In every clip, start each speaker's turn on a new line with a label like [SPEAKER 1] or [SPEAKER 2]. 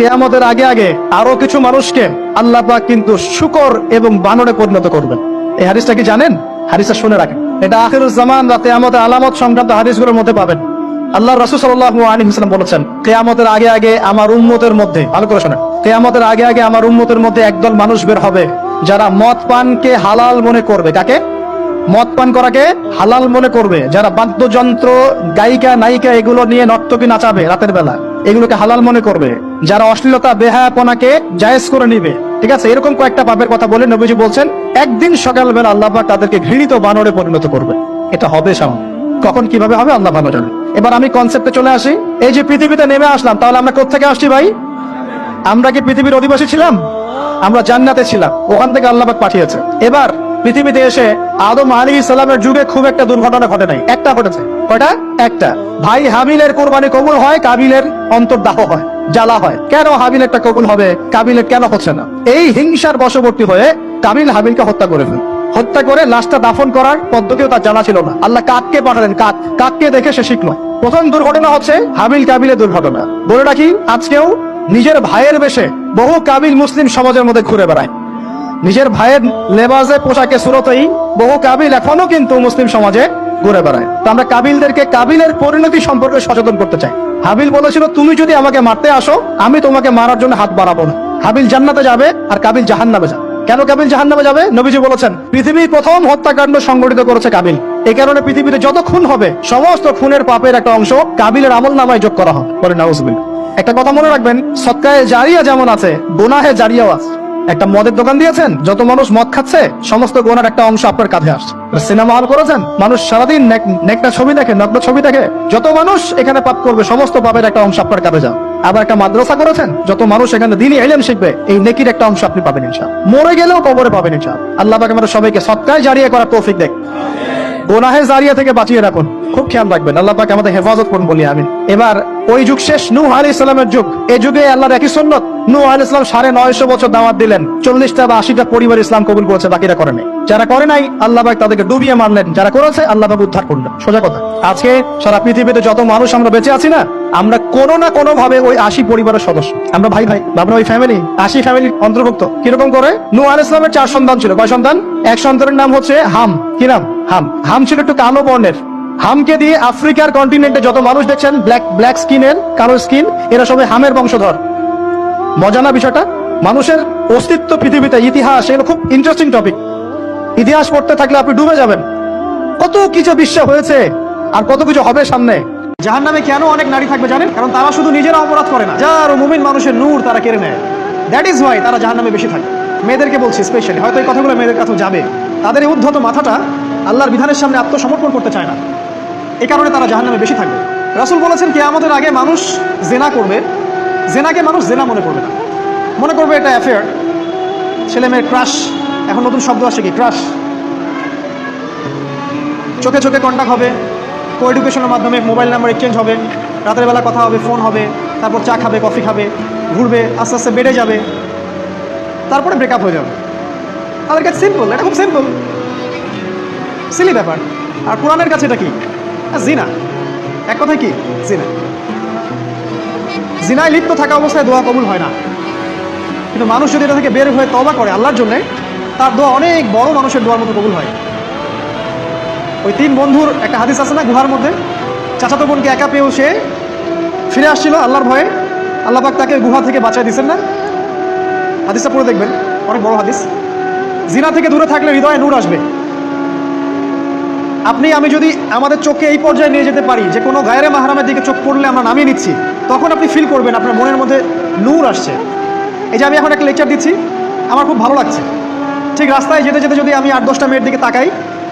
[SPEAKER 1] কেয়ামতের আগে আগে আরও কিছু মানুষকে আল্লাহ পাক কিন্তু শুকর এবং বানরে পরিণত করবেন। এই হাদিসটা কি জানেন? হাদিসটা শুনে রাখেন। এটা আখিরুজ জামান বা কেয়ামতের আলামত সংক্রান্ত হাদিসগুলোর মধ্যে পাবেন। আল্লাহ রাসূল সাল্লাল্লাহু আলাইহি ওয়াসাল্লাম বলেছেন, কেয়ামতের আগে আগে আমার উম্মতের মধ্যে ভালো করে শোনেন। কেয়ামতের আগে আগে আমার উম্মতের মধ্যে একদল মানুষ বের হবে, যারা মদ পানকে হালাল মনে করবে। কাকে? মদ পান করাকে হালাল মনে করবে। যারা বাদ্যযন্ত্র, গায়িকা, নায়িকা এগুলো নিয়ে নর্তকী নাচাবে রাতের বেলা, এগুলোকে হালাল মনে করবে। যারা অশ্লীলতা, বেহায়াপনাকে জায়েজ করে নিবে। ঠিক আছে? এরকম কয়েকটা পাপের কথা বলে নবীজি বলছেন, একদিন সকালবেলা আল্লাহ পাক তাদেরকে ঘৃণিত বানরে পরিণত করবে। এটা হবে সামনে কখন কীভাবে হবে আল্লাহ ভালো জানে। এবার আমি কনসেপ্টে চলে আসি। এই যে পৃথিবীতে নেমে আসলাম, তাহলে আমরা কোথেকে আসছি ভাই? আমরা কি পৃথিবীর অধিবাসী ছিলাম? আমরা জান্নাতে ছিলাম। ওখান থেকে আল্লাহবাক পাঠিয়েছে। এবার পৃথিবীতে এসে আদম আলী ইসলামের যুগে খুব একটা দুর্ঘটনা ঘটে নাই। একটা ঘটেছে। কয়টা? একটা। ভাই হাবিলের কোরবানি কবুল হয়, কাবিলের অন্তর্দাহ হয়। জ্বালা হয়। কেন হাবিল একটা কবুল হবে? কাবিলের কেন হচ্ছে না? এই হিংসার বশবর্তী হয়ে কাবিল হাবিলকে হত্যা করে ফেল। হত্যা করে লাশটা দাফন করার পদ্ধতিও তার জানা ছিল না। আল্লাহ কাককে পাঠালেন, কাক। কাককে দেখে সে শিখলো। প্রথম দুর্ঘটনা হচ্ছে হাবিল কাবিলের দুর্ঘটনা। বলে রাখি, আজকেও নিজের ভাইয়ের বেশে বহু কাবিল মুসলিম সমাজের মধ্যে ঘুরে বেড়ায়। নিজের ভাইয়ের লেবাজে পোশাকে সুরতেই বহু কাবিল এখনও কিন্তু মুসলিম সমাজে ঘুরে বেড়ায়। তো আমরা কাবিলদেরকে কাবিলের পরিণতি সম্পর্কে সচেতন করতে চাই। হাবিল বলেছিল, তুমি যদি আমাকে মারতে আসো, আমি তোমাকে মারার জন্য হাত বাড়াবো না। হাবিল জান্নাতে যাবে আর কাবিল জাহান্নামে যাবে। কেন কাবিল জাহান্নামে যাবে? নবীজি বলেছেন, পৃথিবীর প্রথম হত্যাকাণ্ড সংগঠিত করেছে কাবিল। এই কারণে পৃথিবীতে যত খুন হবে, সমস্ত খুনের পাপের একটা অংশ কাবিলের আমল নামায় যোগ করা হবে বলে নাউজবিল একটা কথা মনে রাখবেন, সৎকায়ে জারিয়া যেমন আছে বোনাহে জারিয়াও আছে। একটা মদের দোকান দিয়েছেন? যত মানুষ মদ খাচ্ছে, সমস্ত গোনার একটা অংশ আপনার কাঁধে আসছে। সিনেমা হল করেছেন, মানুষ সারাদিন নেক- নেকটা ছবি দেখে, নগ্ন ছবি দেখে, যত মানুষ এখানে পাপ করবে, সমস্ত পাপের একটা অংশ আপনার কাঁধে যান আবার একটা মাদ্রাসা করেছেন, যত মানুষ এখানে দিনই এলেন শিখবে, এই নেকির একটা অংশ আপনি পাবেন ইনশা মরে গেলেও কবরে পাবেন ইনশা আল্লাহ পাকে আমাদের সবাইকে সৎকায় জারিয়ে করার তৌফিক দেখ। গোনাহে জারিয়া থেকে বাঁচিয়ে রাখুন। খুব খেয়াল রাখবেন, আল্লাহ পাক আমাদের হেফাজত করুন বলি আমি এবার, ওই যুগ শেষ, নূহ আলাইহিস সালামের যুগ। এই যুগে আল্লাহর একই সন্ন্যত নূহ আলাইহিস সালাম সাড়ে নয়শো বছর দাওয়াত দিলেন। চল্লিশটা বা আশিটা পরিবার ইসলাম কবুল করেছে, বাকিরা করে নাই। যারা করে নাই, আল্লাহ পাক তাদেরকে ডুবিয়ে মারলেন। যারা করেছে, আল্লাহ পাক উদ্ধার করলেন। সোজা কথা। আজকে সারা পৃথিবীতে যত মানুষ আমরা বেঁচে আছি না আমরা কোনো না কোনো ভাবে ওই আশি পরিবারের সদস্য। আমরা ভাই ভাই, আমরা ওই ফ্যামিলি আশি ফ্যামিলির অন্তর্ভুক্ত। কীরকম করে? নু আলাইহিস সালামের চার সন্তান ছিল। কয় সন্তান? এক সন্তানের নাম হচ্ছে হাম। কি নাম? হাম। হাম ছিল একটু কালো বর্ণের। হামকে দিয়ে আফ্রিকার কন্টিনেন্টে যত মানুষ দেখছেন ব্ল্যাক ব্ল্যাক স্কিনের কালো স্কিন এরা সবাই হামের বংশধর। মজা না বিষয়টা? মানুষের অস্তিত্ব পৃথিবীতে, ইতিহাস, এগুলো খুব ইন্টারেস্টিং টপিক ইতিহাস পড়তে থাকলে আপনি ডুবে যাবেন। কত কিছু বিশ্ব হয়েছে, আর কত কিছু হবে সামনে। জাহান নামে কেন অনেক নারী থাকবে জানেন? কারণ তারা শুধু নিজেরা অপরাধ করে না। যার মুমিন মানুষের নূর তারা কেড়ে নেয়। দ্যাট ইজ ওয়াই তারা জাহান নামে বেশি থাকে। মেয়েদেরকে বলছি স্পেশালি হয়তো এই কথাগুলো মেয়েদের কাছেও যাবে। তাদের এই উদ্ধত মাথাটা আল্লাহর বিধানের সামনে আত্মসমর্পণ করতে চায় না। এ কারণে তারা জাহান্নামে বেশি থাকবে। রাসুল বলেছেন কে আমাদের আগে মানুষ জেনা করবে। জেনাকে মানুষ জেনা মনে করবে না। মনে করবে এটা অ্যাফেয়ার ছেলে মেয়ের ক্রাশ এখন নতুন শব্দ আসে কি? ক্রাশ চোখে চোখে কন্ট্যাক্ট হবে। কো এডুকেশনের মাধ্যমে মোবাইল নাম্বার এক্সচেঞ্জ হবে, রাতের বেলা কথা হবে ফোন হবে, তারপর চা খাবে কফি খাবে, ঘুরবে, আস্তে আস্তে বেড়ে যাবে, তারপরে ব্রেকআপ হয়ে যাবে। তাদের কাছে সিম্পল এটা খুব সিম্পল সিলি ব্যাপার। আর কোরআনের কাছে এটা কি? জিনা। এক কথায় কি? জিনা। জিনায় লিপ্ত থাকা অবস্থায় দোয়া কবুল হয় না। কিন্তু মানুষ যদি এটা থেকে বের হয়ে তবা করে আল্লাহর জন্যে, তার দোয়া অনেক বড় মানুষের দোয়ার মতো কবুল হয়। ওই তিন বন্ধুর একটা হাদিস আছে না গুহার মধ্যে? চাচাতো বোনকে একা পেয়েও সে ফিরে আসছিল আল্লাহর ভয়ে। আল্লাহ পাক তাকে গুহা থেকে বাঁচায় দিচ্ছেন না? হাদিসটা পড়ে দেখবেন, অনেক বড় হাদিস। জিনা থেকে দূরে থাকলে হৃদয়ে নূর আসবে। আপনি, আমি যদি আমাদের চোখকে এই পর্যায়ে নিয়ে যেতে পারি, যে কোনো গায়ের মাহারামের দিকে চোখ পড়লে আমরা নামিয়ে নিচ্ছি, তখন আপনি ফিল করবেন, আপনার মনের মধ্যে নূর আসছে। এই যে আমি এখন একটা লেকচার দিচ্ছি, আমার খুব ভালো লাগছে। ঠিক রাস্তায় যেতে যেতে যদি আমি আট দশটা মেয়ের দিকে তাকাই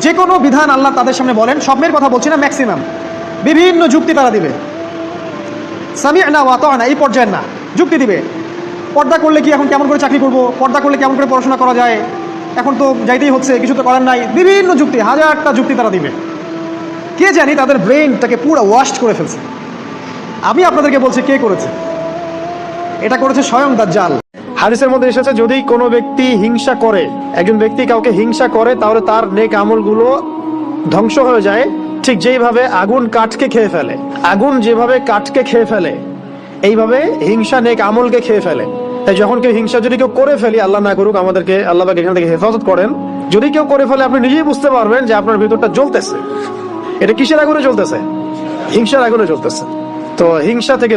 [SPEAKER 1] যে কোনো বিধান আল্লাহ তাদের সামনে বলেন সব মেয়ের কথা বলছি না ম্যাক্সিমাম বিভিন্ন যুক্তি তারা দিবে। সামি না ওয়াত না এই পর্যায়ের না। যুক্তি দিবে।
[SPEAKER 2] পর্দা করলে কি এখন কেমন করে চাকরি করব? পর্দা করলে কেমন করে পড়াশোনা করা যায়? এখন তো যাইতেই হচ্ছে, কিছু তো করার নাই। বিভিন্ন যুক্তি, হাজারটা যুক্তি তারা দিবে। কে জানি তাদের ব্রেনটাকে পুরো ওয়াশ করে ফেলছে। আমি আপনাদেরকে বলছি, কে করেছে? এটা করেছে স্বয়ং দাজ্জাল।
[SPEAKER 1] হাদিসের মধ্যে এসেছে, যদি কোনো ব্যক্তি হিংসা করে, একজন ব্যক্তি কাউকে হিংসা করে, তাহলে তার নেক আমলগুলো ধ্বংস হয়ে যায়। ঠিক যেইভাবে আগুন কাঠকে খেয়ে ফেলে, আগুন যেভাবে কাঠকে খেয়ে ফেলে, এইভাবে হিংসা নেক আমলকে খেয়ে ফেলে। তাই যখন কেউ হিংসা যদি কেউ করে ফেলি, আল্লাহ না করুক, আমাদেরকে আল্লাহ এখান থেকে হেফাজত করেন। যদি কেউ করে ফেলে, আপনি নিজেই বুঝতে পারবেন যে আপনার ভিতরটা জ্বলতেছে। এটা কিসের আগুনে চলতেছে হিংসার আগুনে চলতেছে তো হিংসা থেকে